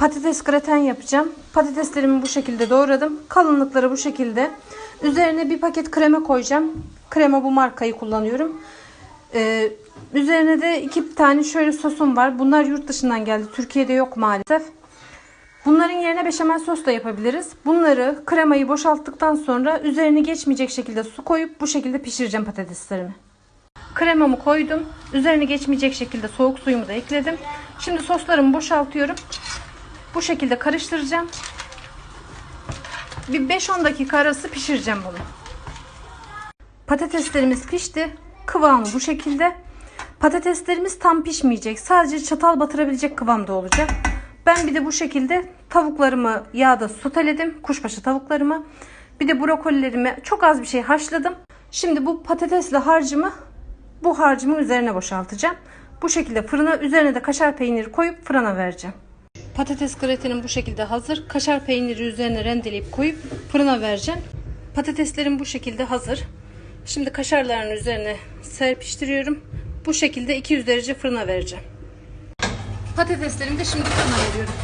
patates graten yapacağım. Patateslerimi bu şekilde doğradım. Kalınlıkları bu şekilde. Üzerine bir paket krema koyacağım. Krema bu markayı kullanıyorum. Ee, üzerine de iki tane şöyle sosum var. Bunlar yurt dışından geldi. Türkiye'de yok maalesef. Bunların yerine beşamel sos da yapabiliriz. Bunları kremayı boşalttıktan sonra üzerine geçmeyecek şekilde su koyup bu şekilde pişireceğim patateslerimi. Kremamı koydum. Üzerine geçmeyecek şekilde soğuk suyumu da ekledim. Şimdi soslarımı boşaltıyorum. Bu şekilde karıştıracağım. Bir 5-10 dakika arası pişireceğim bunu. Patateslerimiz pişti. Kıvamı bu şekilde. Patateslerimiz tam pişmeyecek. Sadece çatal batırabilecek kıvamda olacak. Ben bir de bu şekilde tavuklarımı yağda soteledim. Kuşbaşı tavuklarımı. Bir de brokolilerimi çok az bir şey haşladım. Şimdi bu patatesli harcımı bu harcımın üzerine boşaltacağım. Bu şekilde fırına üzerine de kaşar peyniri koyup fırına vereceğim. Patates gratenim bu şekilde hazır. Kaşar peyniri üzerine rendeleyip koyup fırına vereceğim. Patateslerim bu şekilde hazır. Şimdi kaşarların üzerine serpiştiriyorum. Bu şekilde 200 derece fırına vereceğim. Patateslerimi de şimdi fırına veriyorum.